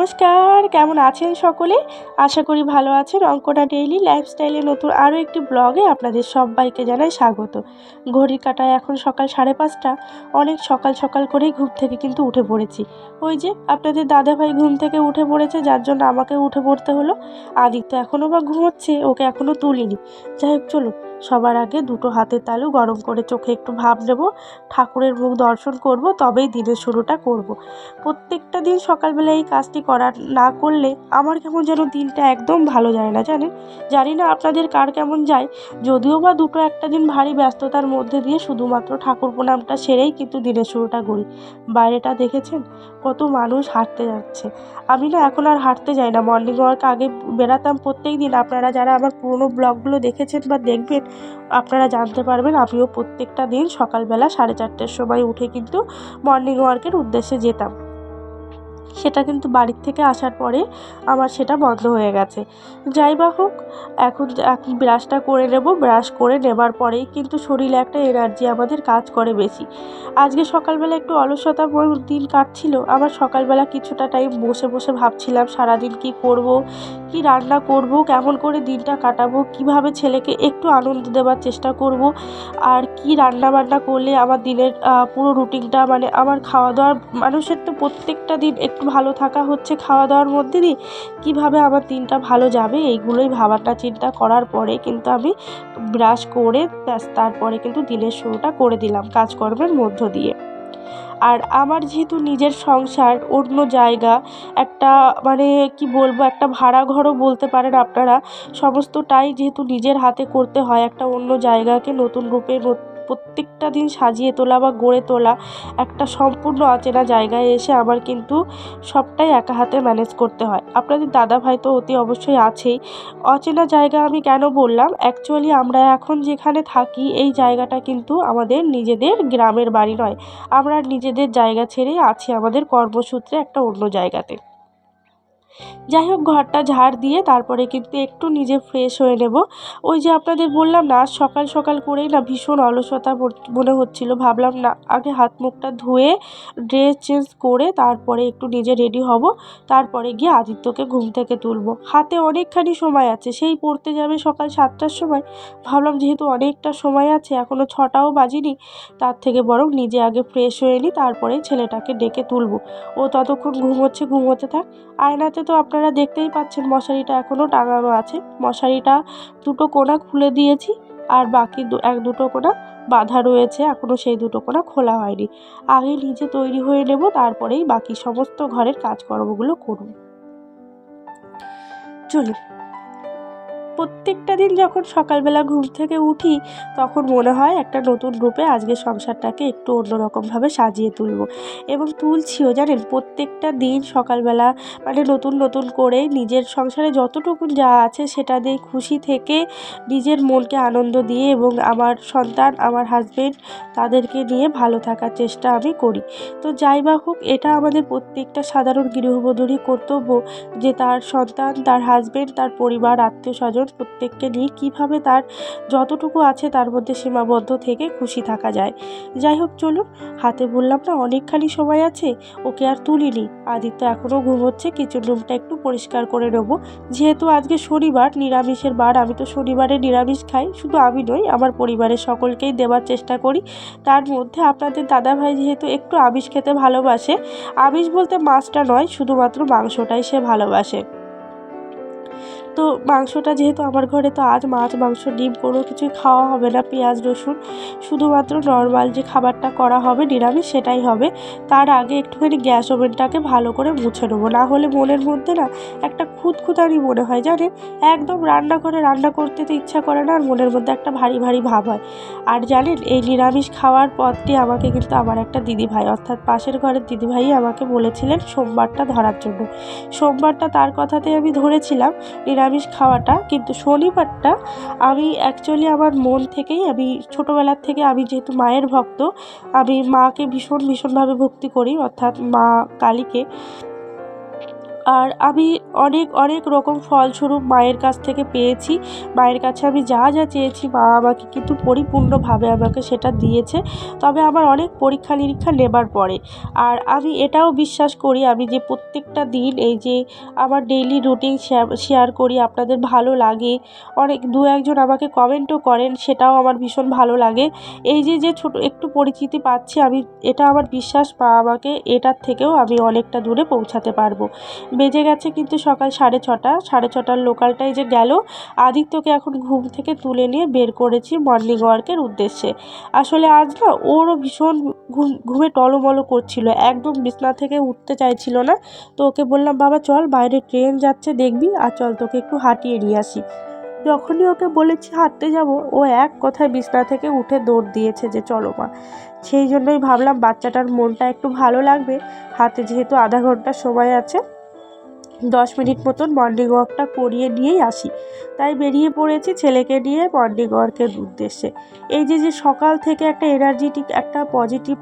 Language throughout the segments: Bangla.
নমস্কার, কেমন আছেন সকলে? আশা করি ভালো আছেন। অঙ্কনা ডেইলি লাইফস্টাইলে নতুন আরও একটি ব্লগে আপনাদের সবাইকে জানাই স্বাগত। ঘড়ির কাটায় এখন সকাল সাড়ে পাঁচটা। অনেক সকাল সকাল করেই ঘুম থেকে কিন্তু উঠে পড়েছি। ওই যে আপনাদের দাদাভাই ঘুম থেকে উঠে পড়েছে, যার জন্য আমাকে উঠে পড়তে হলো। আদিত্য এখনও বা ঘুমোচ্ছে, ওকে এখনও তুলিনি। যাই হোক চলো সবার আগে দুটো হাতের তালু গরম করে চোখে একটু ভাব নেব, ঠাকুরের মুখ দর্শন করব, তবেই দিনের শুরুটা করব। প্রত্যেকটা দিন সকালবেলা এই কাজটি করার না করলে আমার কেমন যেন দিনটা একদম ভালো যায় না, জানেন? জানি না আপনাদের কার কেমন যায়, যদিও বা দুটো একটা দিন ভারী ব্যস্ততার মধ্যে দিয়ে শুধুমাত্র ঠাকুর প্রণামটা সেরেই কিন্তু দিনের শুরুটা করি। বাইরেটা দেখেছেন? কত মানুষ হাঁটতে যাচ্ছে। আমি না এখন আর হাঁটতে যাই না মর্নিং ওয়ার্ক আগে বেরাতাম প্রত্যেক দিন। আপনারা যারা আমার পুরনো ব্লগগুলো দেখেছেন বা দেখবেন আপনারা জানতে পারবেন, আমিও প্রত্যেকটা দিন সকালবেলা সাড়ে চারটের সময় উঠে কিন্তু মর্নিং ওয়ার্কের উদ্দেশ্যে যেতাম। সেটা কিন্তু বাড়ির থেকে আসার পরে আমার সেটা বন্ধ হয়ে গেছে। যাই বা হোক, এখন এখন ব্রাশটা করে নেব। ব্রাশ করে নেবার পরেই কিন্তু শরীরে একটা এনার্জি আমাদের কাজ করে বেশি। আজকে সকালবেলা একটু অলসতা দিন কাটছিল। আমার সকালবেলা কিছুটা টাইম বসে বসে ভাবছিলাম সারাদিন কি করব, কি রান্না করব, কেমন করে দিনটা কাটাবো, কীভাবে ছেলেকে একটু আনন্দ দেওয়ার চেষ্টা করব, আর কি রান্না বান্না করলে আমার দিনের পুরো রুটিনটা মানে আমার খাওয়া দাওয়ার মানুষের তো প্রত্যেকটা দিন একটু ভালো থাকা হচ্ছে খাওয়া দাওয়ার মধ্যে দিয়ে। কীভাবে আমার দিনটা ভালো যাবে, এইগুলোই ভাবাটা, চিন্তা করার পরে কিন্তু আমি ব্রাশ করে তারপরে কিন্তু দিনের শুরুটা করে দিলাম কাজকর্মের মধ্য দিয়ে। আর আমার যেহেতু নিজের সংসার, অন্য জায়গা, একটা মানে কি বলব, একটা ভাড়া ঘরও বলতে পারেন আপনারা, সমস্তটাই যেহেতু নিজের হাতে করতে হয়, একটা অন্য জায়গাকে নতুন রূপে প্রত্যেকটা দিন সাজিয়ে তোলা বা গড়ে তোলা একটা সম্পূর্ণ অচেনা জায়গায় এসে আমার কিন্তু সবটাই একা হাতে ম্যানেজ করতে হয়। আপনাদের দাদা ভাই তো অতি অবশ্যই আছেই। অচেনা জায়গা আমি কেন বললাম? অ্যাকচুয়ালি আমরা এখন যেখানে থাকি, এই জায়গাটা কিন্তু আমাদের নিজেদের গ্রামের বাড়ি নয়। আমরা নিজেদের জায়গা ছেড়ে আছি, আমাদের কর্মসূত্রে একটা অন্য জায়গাতে। যাই হোক ঘরটা ঝাড় দিয়ে তারপরে কিন্তু একটু নিজে ফ্রেশ হয়ে নেব। ওই যে আপনাদের বললাম না, সকাল সকাল করেই না ভীষণ অলসতা মনে হচ্ছিল। ভাবলাম না, আগে হাত মুখটা ধুয়ে ড্রেস চেঞ্জ করে তারপরে একটু নিজে রেডি হব। তারপরে গিয়ে আদিত্যকে ঘুম থেকে তুলব। হাতে অনেকখানি সময় আছে, সেই পড়তে যাবে সকাল সাতটার সময়। ভাবলাম যেহেতু অনেকটা সময় আছে এখনও ছটাও বাজিনি, তার থেকে বরং নিজে আগে ফ্রেশ হয়ে নিই, তারপরে ছেলেটাকে ডেকে তুলব। ও ততক্ষণ ঘুমোচ্ছে, ঘুমোতে থাক। আয়নাতে তো আপনারা দেখতেই পাচ্ছেন মশারিটা এখনও টাঙানো আছে। মশারিটা দুটো কোনা খুলে দিয়েছি আর বাকি এক দুটো কোনা বাধা রয়েছে এখনও সেই দুটো কোনা খোলা হয়নি। আগে নিজে তৈরি হয়ে নেব, তারপরেই বাকি সমস্ত ঘরের কাজকর্মগুলো করুন চলুন প্রত্যেকটা দিন যখন সকালবেলা ঘুম থেকে উঠি, তখন মনে হয় একটা নতুন রূপে আজকে সংসারটাকে একটু অন্যরকমভাবে সাজিয়ে তুলব। এবং তুলছিও, জানেন? প্রত্যেকটা দিন সকালবেলা মানে নতুন নতুন করে নিজের সংসারে যতটুকু যা আছে সেটা দিয়ে খুশি থেকে নিজের মনকে আনন্দ দিয়ে এবং আমার সন্তান, আমার হাজবেন্ড তাদেরকে নিয়ে ভালো থাকার চেষ্টা আমি করি। তো যাই বা হোক, এটা আমাদের প্রত্যেকটা সাধারণ গৃহবধূরই কর্তব্য যে তার সন্তান, তার হাজবেন্ড তার পরিবার আত্মীয় স্বজন প্রত্যেককে নিয়ে কীভাবে তার যতটুকু আছে তার মধ্যে সীমাবদ্ধ থেকে খুশি থাকা যায়। যাই হোক, চলুন। হাতে বললাম না, অনেকখানি সময় আছে। ওকে আর তুলিনি। আদিত্য এখনও ঘুমোচ্ছে। কিচেন রুমটা একটু পরিষ্কার করে নেব। যেহেতু আজকে শনিবার, নিরামিষের বার, আমি তো শনিবারে নিরামিষ খাই। শুধু আমি নই, আমার পরিবারের সকলকেই দেওয়ার চেষ্টা করি। তার মধ্যে আপনাদের দাদাভাই যেহেতু একটু আমিষ খেতে ভালোবাসে, আমিষ বলতে মাছটা নয়, শুধুমাত্র মাংসটাই সে ভালোবাসে। তো মাংসটা যেহেতু আমার ঘরে, তো আজ মাছ, মাংস, ডিম, কোনো কিছুই খাওয়া হবে না, পেঁয়াজ, রসুন, শুধুমাত্র নর্মাল যে খাবারটা করা হবে, নিরামিষ, সেটাই হবে। তার আগে একটুখানি গ্যাস ওভেনটাকে ভালো করে মুছে নেব। না হলে মনের মধ্যে না একটা খুঁতখুঁতানি মনে হয়, জানেন? একদম রান্না করে রান্না করতে তো ইচ্ছা করে না, আর মনের মধ্যে একটা ভারী ভারী ভাব হয়। আর জানেন, এই নিরামিষ খাওয়ার পথটি আমাকে কিন্তু আমার একটা দিদিভাই অর্থাৎ পাশের ঘরের দিদিভাই আমাকে বলেছিলেন সোমবারটা ধরার জন্য। সোমবারটা তার কথাতেই আমি ধরেছিলাম, নিরামিষ খাওয়াটা, কিন্তু শনিবারটা আমি অ্যাকচুয়ালি আমার মন থেকেই আমি ছোটোবেলার থেকে আমি যেহেতু মায়ের ভক্ত, আমি মাকে ভীষণ ভীষণভাবে ভক্তি করি, অর্থাৎ মা কালীকে। আর আমি অনেক অনেক রকম ফলস্বরূপ মায়ের কাছ থেকে পেয়েছি। মায়ের কাছে আমি যা যা চেয়েছি, মা আমাকে কিন্তু পরিপূর্ণভাবে আমাকে সেটা দিয়েছে। তবে আমার অনেক পরীক্ষা নিরীক্ষা নেবার পরে। আর আমি এটাও বিশ্বাস করি, আমি যে প্রত্যেকটা দিন এই যে আমার ডেইলি রুটিন শেয়ার করি, আপনাদের ভালো লাগে। অনেক, দু একজন আমাকে কমেন্টও করেন, সেটাও আমার ভীষণ ভালো লাগে। এই যে যে ছোটো, একটু পরিচিতি পাচ্ছি, আমি, এটা আমার বিশ্বাস, মা আমাকে এটার থেকেও আমি অনেকটা দূরে পৌঁছাতে পারব। বেজে গেছে কিন্তু সকাল সাড়ে ছটা, সাড়ে ছটার লোকালটাই যে গেল, আদিত্যকে এখন ঘুম থেকে তুলে নিয়ে বের করেছি মর্নিং ওয়ার্কের উদ্দেশ্যে। আসলে আজ না ওরও ভীষণ ঘুম, ঘুমে টলমলো করছিল, একদম বিছনা থেকে উঠতে চাইছিল না। তো ওকে বললাম, বাবা, চল বাইরে ট্রেন যাচ্ছে, দেখবি, আর চল তোকে একটু হাঁটিয়ে নিয়ে আসি। যখনই ওকে বলেছি, হাঁটতে যাব, ও এক কথায় বিছনা থেকে উঠে দৌড় দিয়েছে যে, চলো মা। সেই জন্যই ভাবলাম বাচ্চাটার মনটা একটু ভালো লাগবে। হাতে যেহেতু আধা ঘণ্টা সময় আছে দশ মিনিট মতন মর্নিং ওয়াকটা করিয়ে নিয়েই আসি। তাই বেরিয়ে পড়েছি ছেলেকে নিয়ে মর্নিং ওয়ার্কের উদ্দেশ্যে। এই যে যে সকাল থেকে একটা এনার্জেটিক একটা পজিটিভ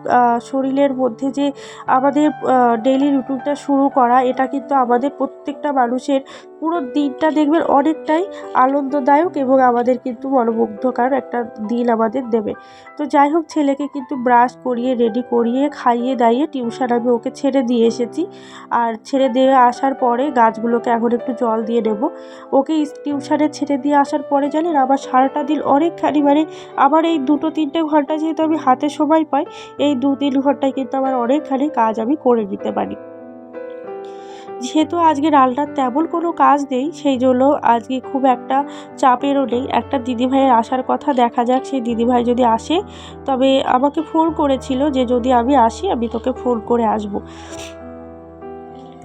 শরীরের মধ্যে যে আমাদের ডেইলি রুটিনটা শুরু করা, এটা কিন্তু আমাদের প্রত্যেকটা মানুষের পুরো দিনটা দেখবেন অনেকটাই আনন্দদায়ক এবং আমাদের কিন্তু মনোমুগ্ধকর একটা দিন আমাদের দেবে। তো যাই হোক, ছেলেকে কিন্তু ব্রাশ করিয়ে রেডি করিয়ে, খাইয়ে দাইয়ে টিউশন আমি ওকে ছেড়ে দিয়ে এসেছি। আর ছেড়ে দিয়ে আসার পরে গাছগুলোকে এখন একটু জল দিয়ে নেব। ওকে টিউশনে ছেড়ে দিয়ে আসার পরে জানেন আবার সারাটা দিন অনেকখানি মানে আমার এই দুটো তিনটে ঘণ্টা যেহেতু আমি হাতে সময় পাই, এই দু তিন ঘন্টায় কিন্তু আমার অনেকখানি কাজ আমি করে নিতে পারি। যেহেতু আজকে রান্নার তেমন কোনো কাজ নেই, সেই জন্য আজকে খুব একটা চাপেরও নেই। একটা দিদিভাইয়ের আসার কথা দেখা যাক, সেই দিদিভাই যদি আসে, তবে আমাকে ফোন করেছিল যে যদি আমি আসি, আমি তোকে ফোন করে আসব।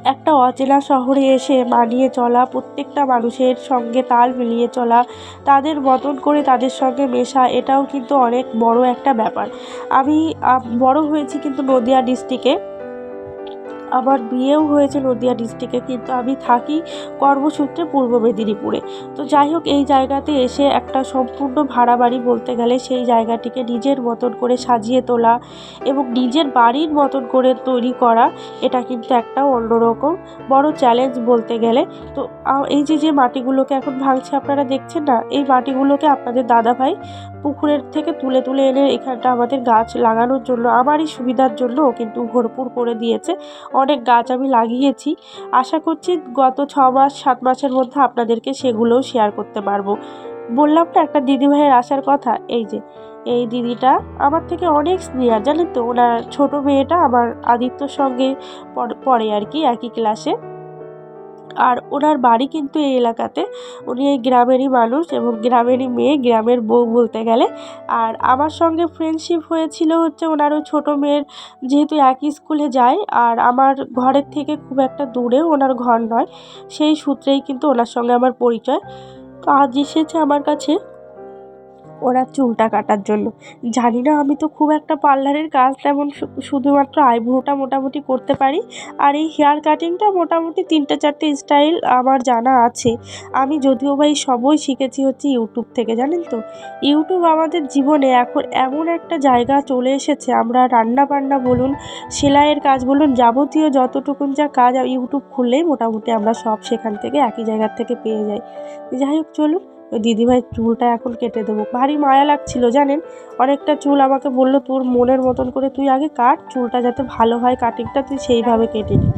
একটা অচেনা শহরে এসে মানিয়ে চলা, প্রত্যেকটা মানুষের সঙ্গে তাল মিলিয়ে চলা, তাদের মতন করে তাদের সঙ্গে মেশা, এটাও কিন্তু অনেক বড় একটা ব্যাপার। আমি বড় হয়েছি কিন্তু নদিয়া ডিস্ট্রিক্টে আমার বিয়েও হয়েছে নদিয়া ডিস্ট্রিক্টে, কিন্তু আমি থাকি কর্মসূত্রে পূর্ব মেদিনীপুরে। তো যাই হোক, এই জায়গাতে এসে একটা সম্পূর্ণ ভাড়া বাড়ি বলতে গেলে সেই জায়গাটিকে নিজের মতন করে সাজিয়ে তোলা এবং নিজের বাড়ির মতন করে তৈরি করা, এটা কিন্তু একটা অন্যরকম বড় চ্যালেঞ্জ বলতে গেলে। তো এই যে যে মাটিগুলোকে এখন ভাঙছে আপনারা দেখছেন না? এই মাটিগুলোকে আপনাদের দাদাভাই পুকুরের থেকে তুলে তুলে এনে এখানটা আমাদের গাছ লাগানোর জন্য, আমারই সুবিধার জন্য কিন্তু ভরপুর করে দিয়েছে। অনেক গাছ আমি লাগিয়েছি। আশা করছি গত ছ মাস, সাত মাসের মধ্যে আপনাদেরকে সেগুলোও শেয়ার করতে পারব। বললাম না, একটা দিদিভাইয়ের আসার কথা? এই যে, এই দিদিটা আমার থেকে অনেক স্নেহার জানেন তো? ওনার ছোটো মেয়েটা আমার আদিত্যর সঙ্গে পড়ে আর কি, একই ক্লাসে আর ওনার বাড়ি কিন্তু এই এলাকাতে। উনি এই গ্রামেরই মানুষ এবং গ্রামেরই মেয়ে, গ্রামের বউ বলতে গেলে। আর আমার সঙ্গে ফ্রেন্ডশিপ হয়েছিল হচ্ছে ওনার ওই ছোটো মেয়ের, যেহেতু একই স্কুলে যায়। আর আমার ঘরের থেকে খুব একটা দূরে ওনার ঘর নয়। সেই সূত্রেই কিন্তু ওনার সঙ্গে আমার পরিচয়। তো আজ এসেছে আমার কাছে। ওরা চুলটা কাটার জন্য। জানি না, আমি তো খুব একটা পার্লারের কাজ তেমন শুধুমাত্র আইব্রোটা মোটামুটি করতে পারি। আর এই হেয়ার কাটিংটা মোটামুটি তিনটে চারটে স্টাইল আমার জানা আছে। আমি যদিও বা এই সবই শিখেছি হচ্ছে ইউটিউব থেকে, জানেন তো? ইউটিউব আমাদের জীবনে এখন এমন একটা জায়গা চলে এসেছে, আমরা রান্না বান্না বলুন, সেলাইয়ের কাজ বলুন, যাবতীয় যতটুকুন যা কাজ ইউটিউব খুললেই মোটামুটি আমরা সব সেখান থেকে একই জায়গার থেকে পেয়ে যাই। যাই হোক, চলুন। ওই চুলটা এখন কেটে দেবো। ভারী মায়া লাগছিল, জানেন? অনেকটা চুল আমাকে বলল, তোর মনের মতন করে তুই আগে কাট, চুলটা যাতে ভালো হয়, কাটিংটা তুই সেইভাবে কেটে নি।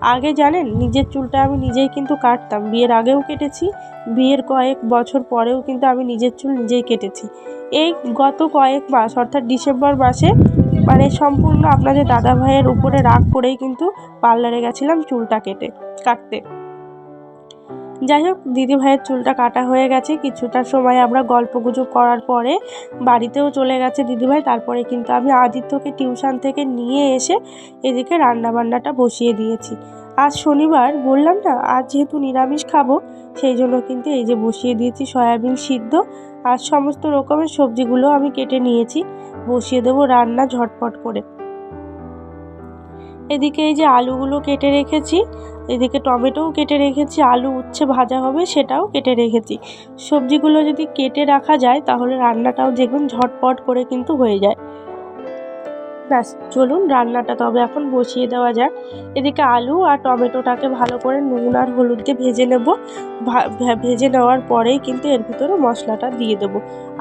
আগে জানেন, নিজের চুলটা আমি নিজেই কিন্তু কাটতাম। বিয়ের আগেও কেটেছি, বিয়ের কয়েক বছর পরেও কিন্তু আমি নিজের চুল নিজেই কেটেছি। এই গত কয়েক মাস, অর্থাৎ ডিসেম্বর মাসে মানে সম্পূর্ণ আপনাদের দাদা ভাইয়ের উপরে রাগ করেই কিন্তু পার্লারে গেছিলাম চুলটা কেটে, কাটতে। যাই হোক দিদি ভাইয়ের চুলটা কাটা হয়ে গেছে। কিছুটা সময় আমরা গল্প গুজব করার পরে বাড়িতেও চলে গেছে দিদিভাই। তারপরে কিন্তু আমি আদিত্যকে টিউশন থেকে নিয়ে এসে এদিকে রান্নাবান্নাটা বসিয়ে দিয়েছি। আজ শনিবার, বললাম না, আজ যেহেতু নিরামিষ খাব, সেই জন্য কিন্তু এই যে বসিয়ে দিয়েছি সয়াবিন সিদ্ধ আর সমস্ত রকমের সবজিগুলো আমি কেটে নিয়েছি। বসিয়ে দেবো রান্না ঝটপট করে। এদিকে এই যে আলুগুলো কেটে রেখেছি এদিকে টমেটোও কেটে রেখেছি, আলু উচ্ছে ভাজা হবে সেটাও কেটে রেখেছি। সবজিগুলো যদি কেটে রাখা যায় তাহলে রান্নাটাও দেখবেন ঝটপট করে কিন্তু হয়ে যায়। ব্যাস, চলুন রান্নাটা তবে এখন বসিয়ে দেওয়া যাক। এদিকে আলু আর টমেটোটাকে ভালো করে নুন আর হলুদ দিয়ে ভেজে নেব। ভেজে নেওয়ার পরেই কিন্তু এর ভিতরে মশলাটা দিয়ে দেবো।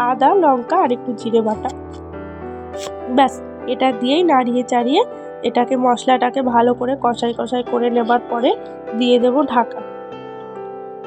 আদা, লঙ্কা আর একটু জিরে বাটা। ব্যাস, এটা দিয়েই নাড়িয়ে চাড়িয়ে এটাকে মশলাটাকে ভালো করে কষাই কষাই করে নেবার পরে দিয়ে দেবো ঢাকা।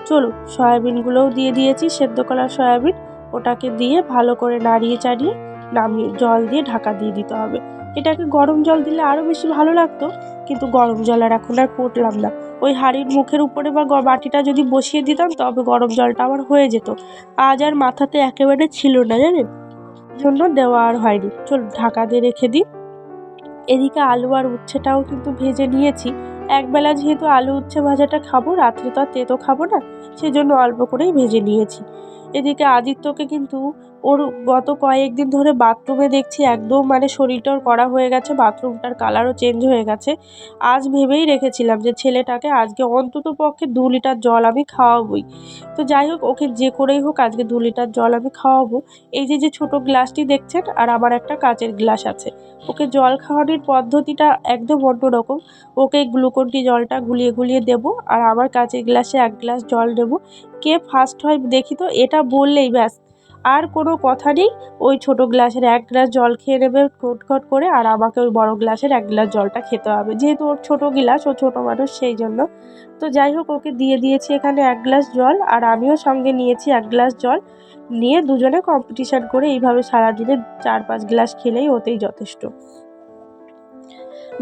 চলুন সয়াবিনগুলোও দিয়ে দিয়েছি, সেদ্ধ করা সয়াবিন। ওটাকে দিয়ে ভালো করে নাড়িয়ে চাড়িয়ে নামিয়ে জল দিয়ে ঢাকা দিয়ে দিতে হবে। এটাকে গরম জল দিলে আরও বেশি ভালো লাগতো, কিন্তু গরম জল আর এখন আর করলাম না। ওই হাঁড়ির মুখের উপরে বা বাটিটা যদি বসিয়ে দিতাম, তবে গরম জলটা আমার হয়ে যেত। আজ আর মাথাতে একেবারে ছিল না, জানেন? জন্য দেওয়া আর হয়নি। চল, ঢাকা দিয়ে রেখে দিই। এদিকে আলু আর উচ্ছেটাও কিন্তু ভেজে নিয়েছি। একবেলা যেহেতু আলু উচ্ছে ভাজাটা খাব, রাত্রে তো আর তেতো খাব না, সেজন্য অল্প করেই ভেজে নিয়েছি। এদিকে আদিত্যকে কিন্তু ওর গত কয়েকদিন ধরে বাথরুমে দেখছি একদম মানে শরীরটা কড়া হয়ে গেছে বাথরুমটার কালারও চেঞ্জ হয়ে গেছে। আজ ভেবেই রেখেছিলাম যে ছেলেটাকে আজকে অন্তত পক্ষে দু লিটার জল আমি খাওয়াবই। তো যাই হোক, ওকে যে করেই হোক আজকে দু লিটার জল আমি খাওয়াবো। এই যে যে ছোট গ্লাসটি দেখছেন, আর আমার একটা কাচের গ্লাস আছে। ওকে জল খাওয়ানোর পদ্ধতিটা একদম অন্যরকম। ওকে গ্লুকন ডি জলটা গুলিয়ে গুলিয়ে দেবো, আর আমার কাচের গ্লাসে এক গ্লাস জল নেব কে ফার্স্ট হয় দেখি তো, এটা বললেই ব্যাস। আর কোনো কথা নেই। ওই ছোট গ্লাসের এক গ্লাস জল খেয়ে নেবে খটখট করে, আর আমাকে ওই বড় গ্লাসের এক গ্লাস জলটা খেতে হবে। যেহেতু ওর ছোটো গ্লাস, ও ছোটো মানুষ সেই জন্য। তো যাই হোক, ওকে দিয়ে দিয়েছি এখানে এক গ্লাস জল, আর আমিও সঙ্গে নিয়েছি এক গ্লাস জল। নিয়ে দুজনে কম্পিটিশান করে এইভাবে সারাদিনে চার পাঁচ গ্লাস খেলেই ওতেই যথেষ্ট।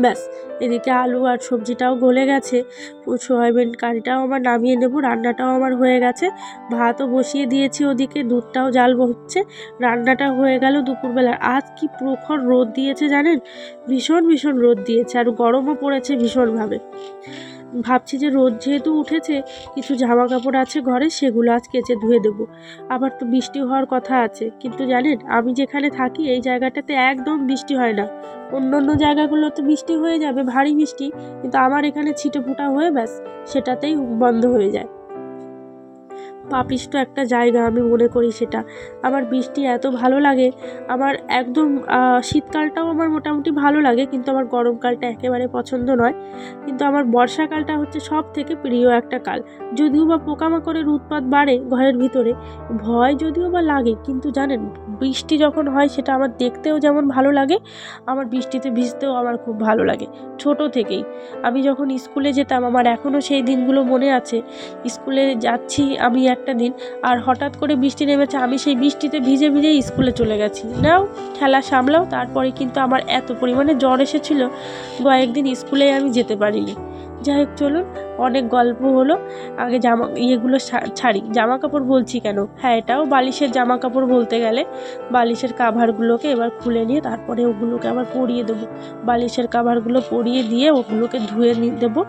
ব্যাস, এদিকে আলু আর সবজিটাও গলে গেছে। সয়াবিন কারিটাও আমার নামিয়ে নেব, রান্নাটাও আমার হয়ে গেছে। ভাতও বসিয়ে দিয়েছি ওদিকে, দুধটাও জাল হচ্ছে রান্নাটা হয়ে গেল দুপুরবেলা আজ কি প্রখর রোদ দিয়েছে জানেন? ভীষণ ভীষণ রোদ দিয়েছে আর গরমও পড়েছে ভীষণভাবে। ভাবছি যে রোদ যেহেতু উঠেছে, কিছু জামা কাপড় আছে ঘরে, সেগুলো আজ কেচে ধুয়ে দেবো। আবার তো বৃষ্টি হওয়ার কথা আছে। কিন্তু জানেন, আমি যেখানে থাকি, এই জায়গাটাতে একদম বৃষ্টি হয় না। অন্য অন্য জায়গাগুলোতে বৃষ্টি হয়ে যাবে, ভারী বৃষ্টি, কিন্তু আমার এখানে ছিটে ফুটা হয়ে ব্যাস, সেটাতেই বন্ধ হয়ে যায়। পাপিষ্ট একটা জায়গা আমি মনে করি সেটা। আমার বৃষ্টি এত ভালো লাগে, আমার একদম শীতকালটাও আমার মোটামুটি ভালো লাগে, কিন্তু আমার গরমকালটা একেবারে পছন্দ নয়। কিন্তু আমার বর্ষাকালটা হচ্ছে সব থেকে প্রিয় একটা কাল। যদিও বা পোকামাকড়ের উৎপাত বাড়ে ঘরের ভিতরে, ভয় যদিও বা লাগে, কিন্তু জানেন, বৃষ্টি যখন হয় সেটা আমার দেখতেও যেমন ভালো লাগে, আমার বৃষ্টিতে ভিজতেও আমার খুব ভালো লাগে, ছোট থেকেই। আমি যখন স্কুলে যেতাম, আমার এখনও সেই দিনগুলো মনে আছে। স্কুলে যাচ্ছি আমি একটা দিন আর হঠাৎ করে বৃষ্টি নেমেছে, আমি সেই বৃষ্টিতে ভিজে ভিজে স্কুলে চলে গেছি। নাও, খেলা সামলাও, তারপরে কিন্তু আমার এত পরিমাণে জ্বর এসেছিল, কয়েকদিন স্কুলে আমি যেতে পারিনি। যাই হোক, চলুন, অনেক গল্প হলো, আগে জামা, ইয়েগুলো ছাড়ি। জামা কাপড় বলছি কেন? হ্যাঁ এটাও বালিশের জামা কাপড় বলতে গেলে। বালিশের কাভারগুলোকে এবার খুলে নিয়ে তারপরে ওগুলোকে আবার পরিয়ে দেবো। বালিশের কাভারগুলো পরিয়ে দিয়ে ওগুলোকে ধুয়ে নিয়ে দেবো।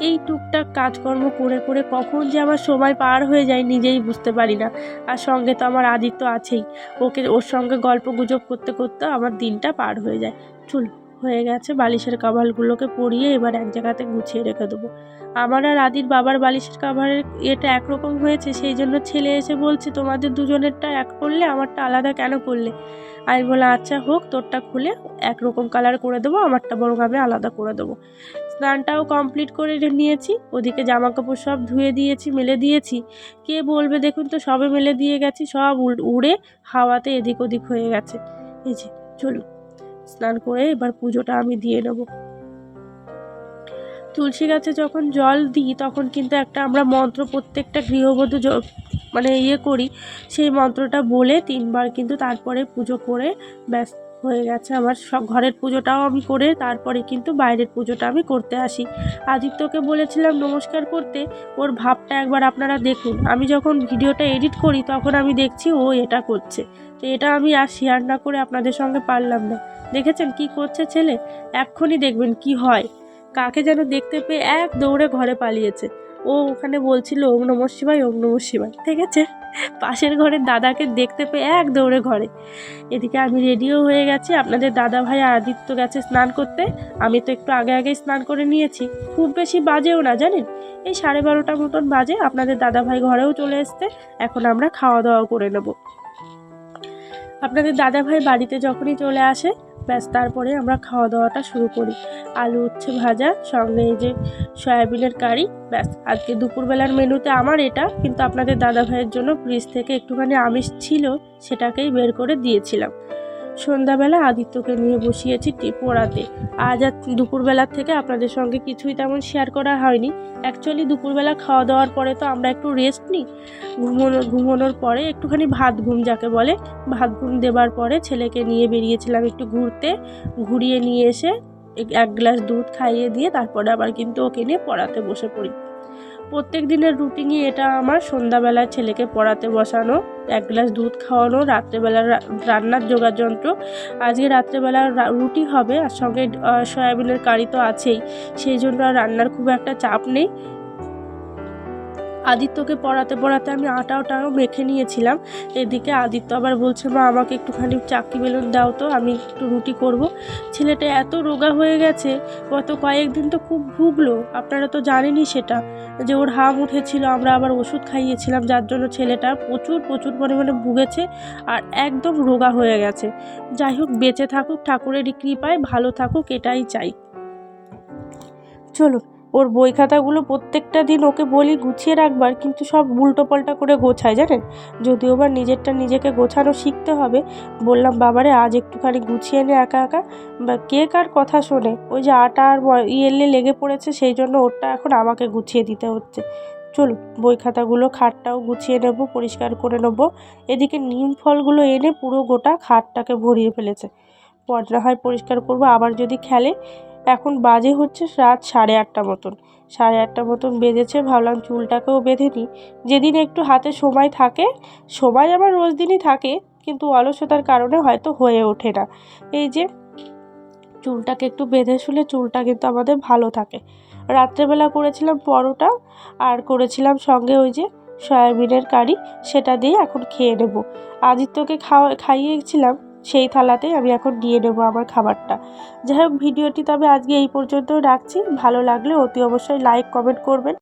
এই টুকটাক কাজকর্ম করে করে কখন যে আমার সময় পার হয়ে যায় নিজেই বুঝতে পারি না। আর সঙ্গে তো আমার আদিত্য আছেই। ওকে, ওর সঙ্গে গল্প গুজব করতে করতে আমার দিনটা পার হয়ে যায়। চুল, হয়ে গেছে বালিশের কাভারগুলোকে পরিয়ে এবার এক জায়গাতে গুছিয়ে রেখে দেবো। আমার আর আদির বাবার বালিশের কাভারের এটা একরকম হয়েছে, সেই জন্য ছেলে এসে বলছে, তোমাদের দুজনেরটা এক করলে, আমারটা আলাদা কেন করলে? আমি বললাম আচ্ছা হোক, তোরটা খুলে একরকম কালার করে দেবো, আমারটা বরং আমি আলাদা করে দেবো। স্নানটাও কমপ্লিট করে নিয়েছি। ওদিকে জামা কাপড় সব ধুয়ে দিয়েছি, মেলে দিয়েছি। কে বলবে দেখুন তো, সবে মেলে দিয়ে গেছি, সব উড়ে হাওয়াতে এদিক ওদিক হয়ে গেছে। এই যে, চলুন। স্নান করে এবার পুজোটা আমি দিয়ে নেব। তুলসী গাছে যখন জল দিই, তখন কিন্তু একটা আমরা মন্ত্র প্রত্যেকটা গৃহবধূ মানে ইয়ে করি। সেই মন্ত্রটা বলে তিনবার কিন্তু তারপরে পুজো করে ব্যাস হয়ে গেছে আমার সব ঘরের পুজোটাও আমি করে তারপরে কিন্তু বাইরের পুজোটা আমি করতে আসি। আদিত্যকে বলেছিলাম, নমস্কার করতে। ওর ভাবটা একবার আপনারা দেখুন। আমি যখন ভিডিওটা এডিট করি, তখন আমি দেখছি ও এটা করছে। তো এটা আমি আর শেয়ার না করে আপনাদের সঙ্গে পারলাম না। দেখেছেন কি করছে ছেলে? এক্ষুনি দেখবেন কি হয়। কাকে যেন দেখতে পেয়ে এক দৌড়ে ঘরে পালিয়েছে। ও ওখানে বলছিল, ওম নম ওম নম ঠিক আছে পাশের ঘরের দাদাকে দেখতে পেয়ে এক দৌড়ে ঘরে। এদিকে আমি রেডিও হয়ে গেছি, আপনাদের দাদা ভাই আদিত্য গেছে স্নান করতে। আমি তো একটু আগে আগেই স্নান করে নিয়েছি। খুব বেশি বাজেও না, জানেন? এই সাড়ে বারোটা মতন বাজে, আপনাদের দাদা ভাই ঘরেও চলে এসছে। এখন আমরা খাওয়া দাওয়া করে নেব। আপনাদের দাদা ভাই বাড়িতে যখনই চলে আসে ব্যাস, তারপরে আমরা খাওয়া দাওয়াটা শুরু করি। আলু হচ্ছে ভাজা, সঙ্গে এই যে সয়াবিনের কারি, ব্যাস। আজকে দুপুরবেলার মেনুতে আমার এটা, কিন্তু আপনাদের দাদা ভাইয়ের জন্য ফ্রিজ থেকে একটুখানি আমিষ ছিল, সেটাকেই বের করে দিয়েছিলাম। সন্ধ্যাবেলা আদিত্যকে নিয়ে বসিয়েছি পড়াতে আজ আর দুপুরবেলার থেকে আপনাদের সঙ্গে কিছুই তেমন শেয়ার করা হয়নি। অ্যাকচুয়ালি দুপুরবেলা খাওয়া দাওয়ার পরে তো আমরা একটু রেস্ট নিই। ঘুমোনো, ঘুমোনোর পরে একটুখানি ভাত ঘুম যাকে বলে, ভাত ঘুম দেবার পরে ছেলেকে নিয়ে বেরিয়েছিলাম একটু ঘুরতে। ঘুরিয়ে নিয়ে এসে এক গ্লাস দুধ খাইয়ে দিয়ে তারপরে আবার কিন্তু ওকে নিয়ে পড়াতে বসে পড়ি। প্রত্যেক দিনের রুটিনই এটা আমার সন্ধ্যাবেলায় ছেলেকে পড়াতে বসানো, এক গ্লাস দুধ খাওয়ানো রাত্রেবেলার রান্নার জোগাড় যন্ত্র আজকে রাত্রেবেলা রুটি হবে, আর সঙ্গে সয়াবিনের কারি তো আছেই, সেই জন্য আর রান্নার খুব একটা চাপ নেই। আদিত্যকে পড়াতে পড়াতে আমি আটা ওটাও মেখে নিয়েছিলাম। এদিকে আদিত্য আবার বলছে, মা, আমাকে একটুখানি চাকি বেলুন দাও তো, আমি একটু রুটি করব। ছেলেটা এত রোগা হয়ে গেছে, গত কয়েকদিন তো খুব ভুগলো, আপনারা তো জানেনই সেটা, যে ওর হাম উঠেছিল, আমরা আবার ওষুধ খাইয়েছিলাম, যার জন্য ছেলেটা প্রচুর প্রচুর পরিমাণে ভুগেছে আর একদম রোগা হয়ে গেছে। যাই হোক, বেঁচে থাকুক, ঠাকুরেরই কৃপায়, ভালো থাকুক, এটাই চাই। চলো ওর বই খাতাগুলো প্রত্যেকটা দিন ওকে বলি গুছিয়ে রাখবার, কিন্তু সব উল্টো পাল্টা করে গোছায়, জানেন? যদিও বা নিজেরটা নিজেকে গোছানো শিখতে হবে। বললাম, বাবারে, আজ একটুখানি গুছিয়ে নে একা একা। বা কে কার কথা শোনে? ওই যে আটা আর ইয়েলে লেগে পড়েছে, সেই জন্য ওরটা এখন আমাকে গুছিয়ে দিতে হচ্ছে। চলুন, বই খাতাগুলো, খাটটাও গুছিয়ে নেব, পরিষ্কার করে নেব। এদিকে নিম ফলগুলো এনে পুরো গোটা খাটটাকে ভরিয়ে ফেলেছে। পর না হয় পরিষ্কার করব, আবার যদি খেলে এখন বাজে হচ্ছে রাত সাড়ে আটটা মতন। সাড়ে আটটা মতন বেজেছে, ভাবলাম চুলটাকেও বেঁধে নিই। যেদিন একটু হাতে সময় থাকে, সময় আমার রোজ দিনই থাকে, কিন্তু অলসতার কারণে হয়তো হয়ে ওঠে না। এই যে, চুলটাকে একটু বেঁধে শুলে চুলটা কিন্তু আমাদের ভালো থাকে। রাত্রেবেলা করেছিলাম পরোটা, আর করেছিলাম সঙ্গে ওই যে সয়াবিনের কারি, সেটা দিয়ে এখন খেয়ে নেব। আদিত্যকে খাওয়া, খাইয়েছিলাম সেই থালাতেই আমি এখন নিয়ে নেব আমার খাবারটা। যাই হোক, ভিডিওটি তবে আজকে এই পর্যন্ত রাখছি। ভালো লাগলে অতি অবশ্যই লাইক কমেন্ট করবেন।